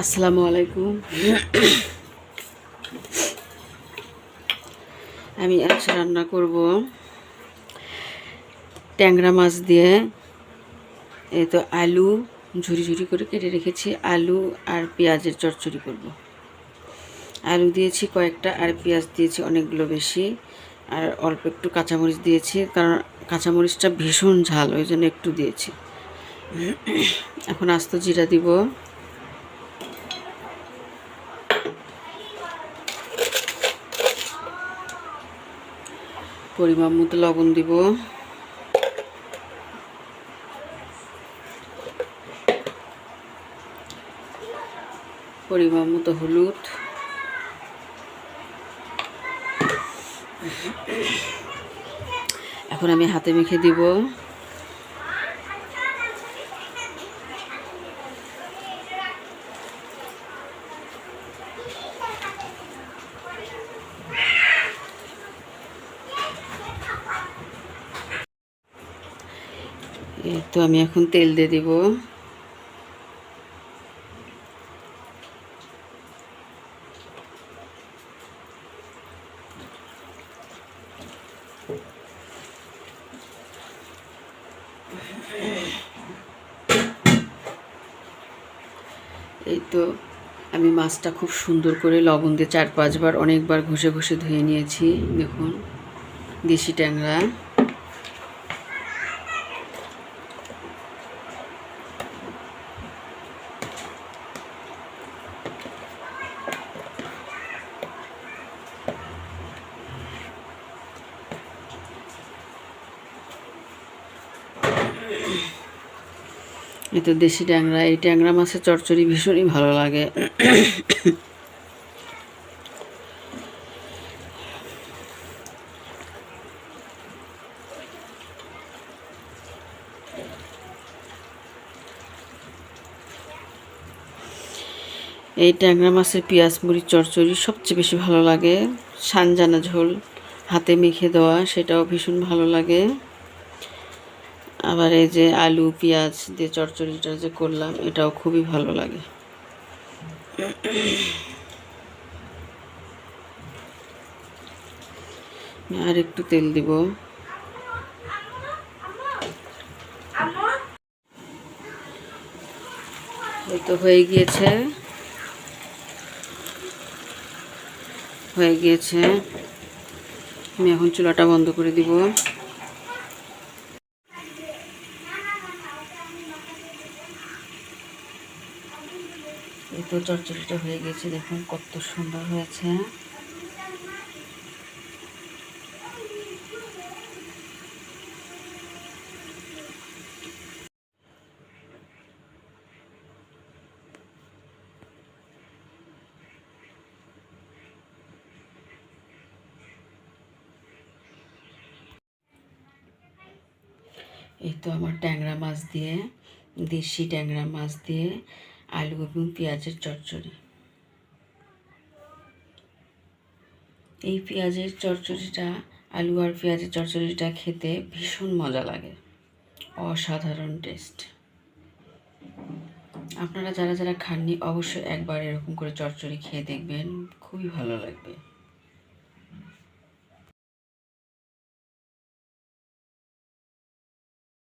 আসসালামু আলাইকুম। আমি আজ রান্না করব ট্যাংরা মাছ দিয়ে। এই তো আলু ঝুরি ঝুরি করে কেটে রেখেছি। আলু আর পেঁয়াজের চচ্চড়ি করব। আলু দিয়েছি কয়েকটা আর পেঁয়াজ দিয়েছি অনেকগুলো বেশি। আর অল্প একটু কাঁচামরিচ দিয়েছি কারণ কাঁচামরিচটা ভীষণ ঝাল, ওই জন্য একটু দিয়েছি। এখন আস্ত জিরা দিব। পরিমাণ মতো লবণ দিব। পরিমাণ মতো হলুদ। এখন আমি হাতে মেখে দিব। এই তো আমি এখন তেল দিয়ে দিব। এই তো আমি মাছটা খুব সুন্দর করে লবণ দিয়ে চার পাঁচবার অনেকবার ঘষে ঘষে ধুয়ে নিয়েছি, দেখুন, দেশি ট্যাংরা। এই তো দেশি ট্যাংরা, এই ট্যাংরা মাছের চচ্চড়ি ভীষণই ভালো লাগে। এই ট্যাংরা মাছের পেঁয়াজ, মুড়ির চচ্চড়ি সবচেয়ে বেশি ভালো লাগে। সানজানা ঝোল, হাতে মেখে দেওয়া, সেটাও ভীষণ ভালো লাগে। আবার এই যে আলু, পেঁয়াজ দিয়ে চচ্চড়িটা যে করলাম, এটাও খুবই ভালো লাগে। আর একটু তেল দিব। তো হয়ে গিয়েছে। হয়ে গিয়েছে। আমি এখন চুলাটা বন্ধ করে দিব। এই তো হয়ে গেছে দেখুন কত সুন্দর হয়েছে। এই তো আমার ট্যাংরা মাছ দিয়ে, দেশি ট্যাংরা মাছ দিয়ে আলু এবং পেঁয়াজের চচ্চড়ি। এই পেঁয়াজের চচ্চড়িটা, আলু আর পেঁয়াজের চচ্চড়িটা খেতে ভীষণ মজা লাগে। অসাধারণ টেস্ট। আপনারা যারা যারা খাননি, অবশ্যই একবার এরকম করে চচ্চড়ি খেয়ে দেখবেন। খুবই ভালো লাগবে।